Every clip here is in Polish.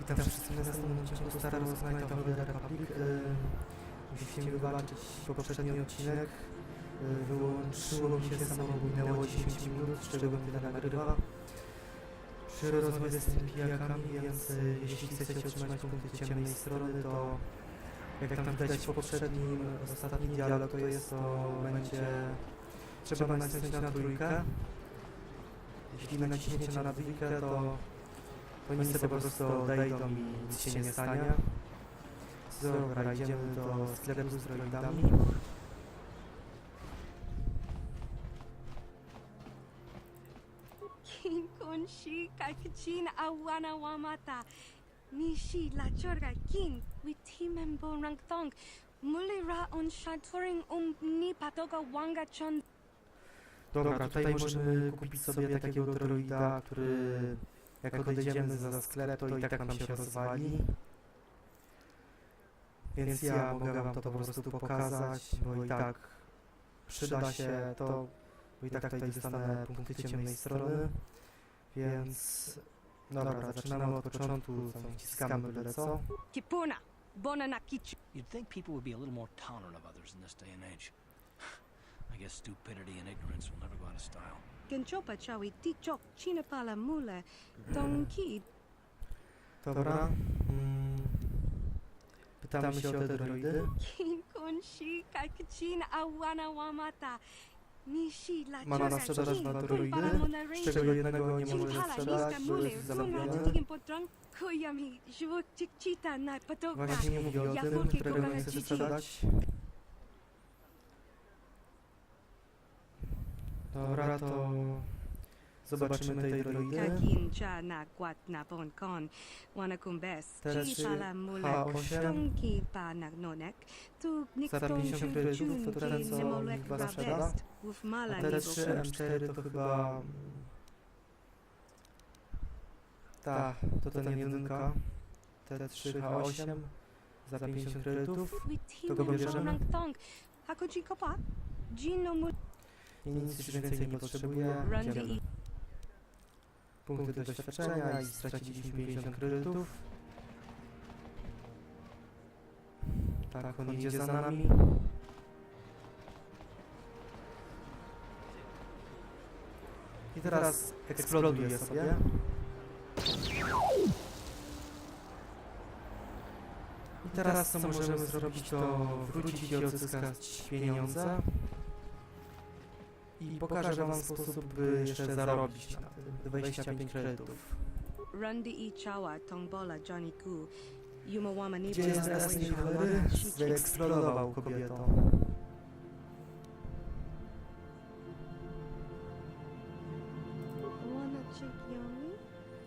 Witam wszystkich na następnym odcinku Star Wars Knight of the Republic. Yy, Musieliście wybaczyć poprzedni odcinek. Yy, Wyłączyło mi się samo, minęło 10 minut, z czego tyle nagrywa. Przy rozmowie z tymi pijakami, więc yy, jeśli chcecie otrzymać punkty ciemnej strony, to jak tam widać po poprzednim, ostatni dialog, to jest to będzie trzeba nacisnąć na trójkę. Jeśli naciśniecie na trójkę, to oni sobie po prostu odejdą i nic się nie stanie. Dobra, idziemy do sklepu z droidami. Kin kun shi kakachin awana wamata. Nishi la chorga kin witimen bon rang thong. Muli ra on shaturing um ni patoga wanga chon. Dobra, tutaj możemy kupić sobie takiego droida, który jak odejdziemy za sklep, to i tak nam się rozwali. Więc ja mogę wam to po prostu pokazać, bo i tak przyda się to, bo i tak tutaj dostanę punkty ciemnej strony. Więc dobra, zaczynamy od początku, tam wciskamy byle co. Kipuna. Bona na kichu. You'd think people would be a little more tolerant of others in this day and age. I guess stupidity and ignorance will never go out of style. Genchopa chawi tichok china pala mule. Dong ki Dobra. Mm. Pytamy się o te droidy. kin kun shi kakachin awana wamata. Nishi la Ma na chorga sprzedaż kun droidy, z czego jednego nie możemy sprzedać, bo jest na patoga. Właśnie nie mówię o tym, którego nie chcę sprzedać. Dobra, to zobaczymy tej droidy. Kakin cha na kwat na bon kon. Wana kumbes. Teraz czy pala mule. H8 Tonki pa nagnonek. Tu Za nikton 50 chun kredytów to ten, ki co nemolek was sprzeda. a teraz nigo 3 M4 to chyba... Tak, to ten jedynka. Te 3 H8 za 50 kredytów. To go bierzemy? Tong. Hakoji kopa. Jino mul. I nic już więcej nie potrzebuję. Idziemy. Punkty doświadczenia i straciliśmy 50 kredytów. Tak, on idzie za nami. I teraz eksploduje sobie. I teraz co możemy zrobić to wrócić i odzyskać pieniądze. I pokażę wam sposób, by jeszcze zarobić na tym 25 kredytów. Randy i chawa tongbola Johnny Gu. Yuma wama ni Gdzie jest jasny cholery?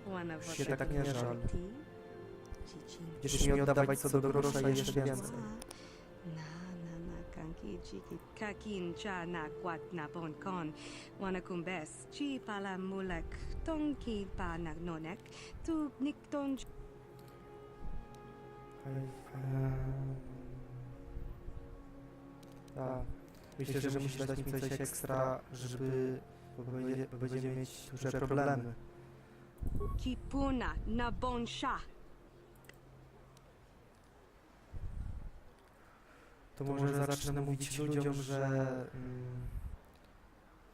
Wana Już się tak nie żal. Będziesz mi oddawać co do grosza i jeszcze więcej. Chiki kakin cha na kwat na bon kon wana kumbes chi pala mulek tonki pa nagnonek tu nikton Tak. Myślę, że musisz dać mi coś ekstra, żeby... Bo będzie- bo będziemy mieć duże problemy. kipuna na bon To może zacznę mówić ludziom, że... mm,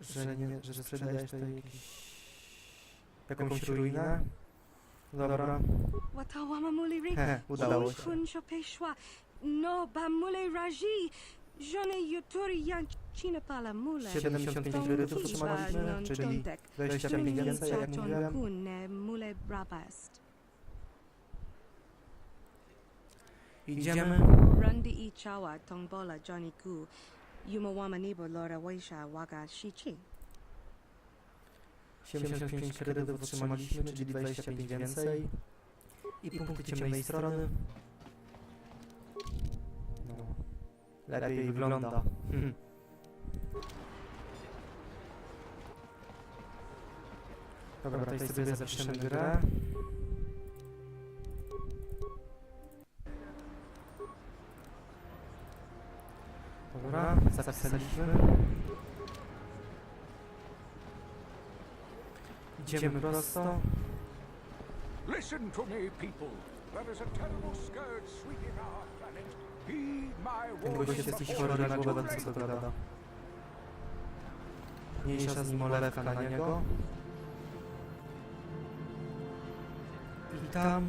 Że, nie, że sprzedajesz tutaj jakiś... Jakąś ruinę. Dobra. ri He, udało się. kun shopeshwa no ba mule raji jone yuturi yan china pala mule 75 kredytów otrzymaliśmy, czyli 25 więcej, jak mówiłem. kun mule Idziemy. Randy i chawa tongbola Johnny Gu. Yuma wama nibo lora waisha waga shichi. 75 kredytów otrzymaliśmy, czyli 25 więcej. I punkty ciemnej strony. No. Lepiej wygląda. Mhm. Dobra, tutaj sobie zapiszemy grę. Zapisaliśmy. Idziemy prosto. Listen to me, people. There is a terrible scourge sweeping our planet. Heed my Ten gość jest jakiś chory na głowę, co to gada. Mniejsza z nim olewka na niego. I tam,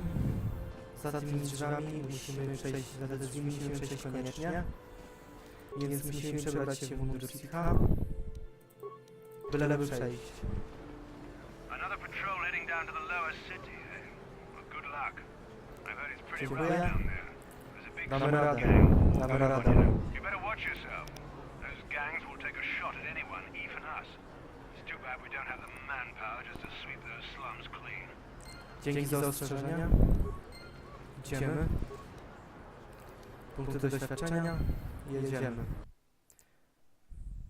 za tymi drzwiami, musimy przejść, za te drzwi musimy przejść koniecznie. Więc musimy przebrać się w mundur psicha. Byleby przejść. Another patrol heading down to the lower city, eh? Well, good luck. I've heard it's pretty Dziękuję. rough down there. There's a big Damy radę. gang. Damy radę. You better watch yourself. Those gangs will take a shot at anyone, even us. It's too bad we don't have the manpower just to sweep those slums clean. Dzięki za ostrzeżenie. Idziemy. Punkty doświadczenia. Jedziemy.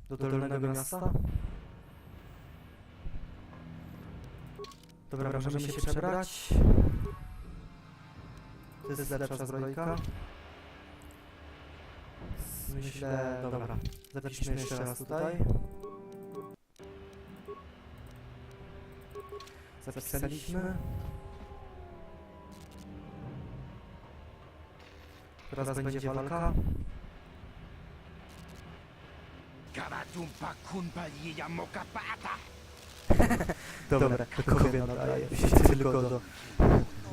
Do dolnego miasta. Dobra, możemy się przebrać. To jest lepsza zbrojka. Myślę... Dobra. Zapiszmy jeszcze raz tutaj. Zapisaliśmy. Teraz będzie walka. Karatumpa kunpa jeja moka pata. Dobra, kogowie nadaje się tylko do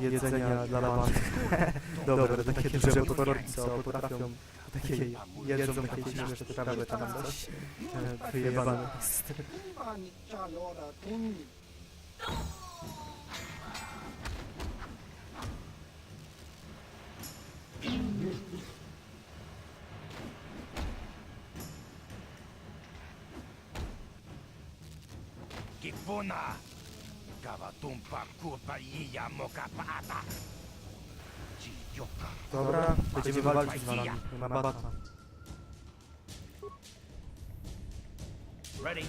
jedzenia dla lamp. Dobra, takie duże potworki, co potrafią takie jedzą takie sprawy, czy tam coś. e, wyjebane jest. Kipuna. Karatumpa kunpa jeja moka pata. Dobra, będziemy walczyć z walami. Nie ma bata. Ready?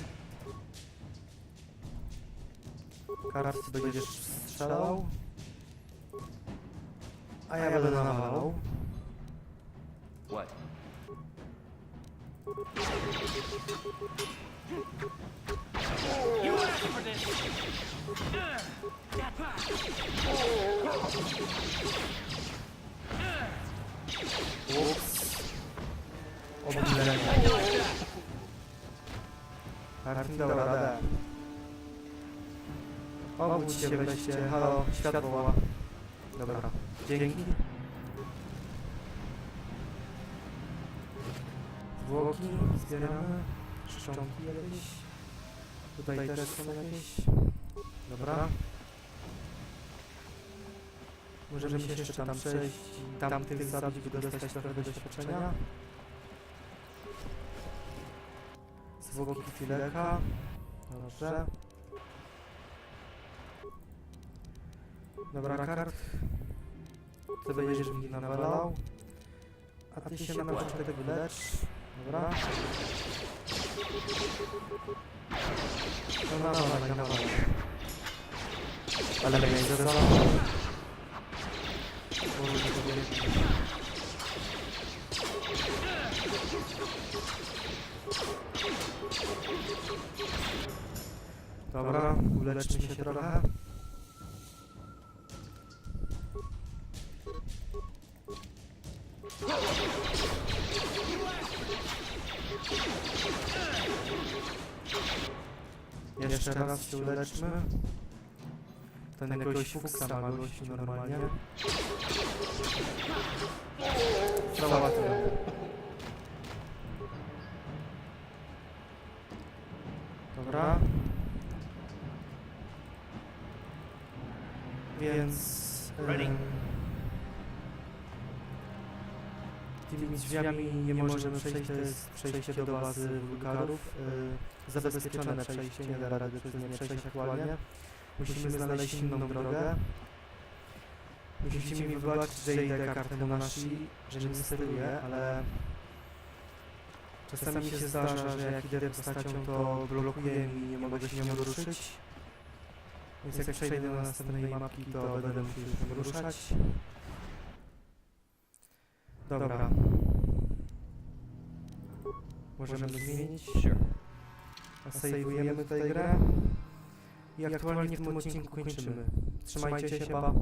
Karat, ty będziesz strzelał. A ja będę nawalał. What? Ups. Halo, światło woła. Dobra, dzięki. Zwłoki zbieramy. Szczątki jakieś. Tutaj też są jakieś. Dobra. Możemy się jeszcze tam przejść i tamtych zabić, by dostać trochę doświadczenia. Zwłoki fileka. Dobrze. Dobra, kart. Ty będziesz mi nawalał. A ty się na początek wylecz. Dobra. No nawalaj, nawalaj. Ale mnie nie zalał. Dobra, uleczmy się trochę. Jeszcze raz się uleczmy. Ten jakiegoś fuksa ma gościu normalnie. Załatwiam. Dobra. Więc... Ready. Tymi drzwiami nie możemy przejść, to jest przejście do bazy wulkarów. y, Zabezpieczone przejście, nie da rady przez nie przejść aktualnie. Musimy znaleźć inną drogę. Musicie mi wybaczyć, że idę kartę na nasi, że nie steruję, ale czasami się zdarza, że jak idę postacią, to blokuje mi i nie mogę się nią ruszyć. Więc jak przejdę do następnej mapki, to będę musiał się ruszać. Dobra. Możemy zmienić. Sure. A sejwujemy tutaj grę. I aktualnie w tym odcinku kończymy. Trzymajcie się, pa.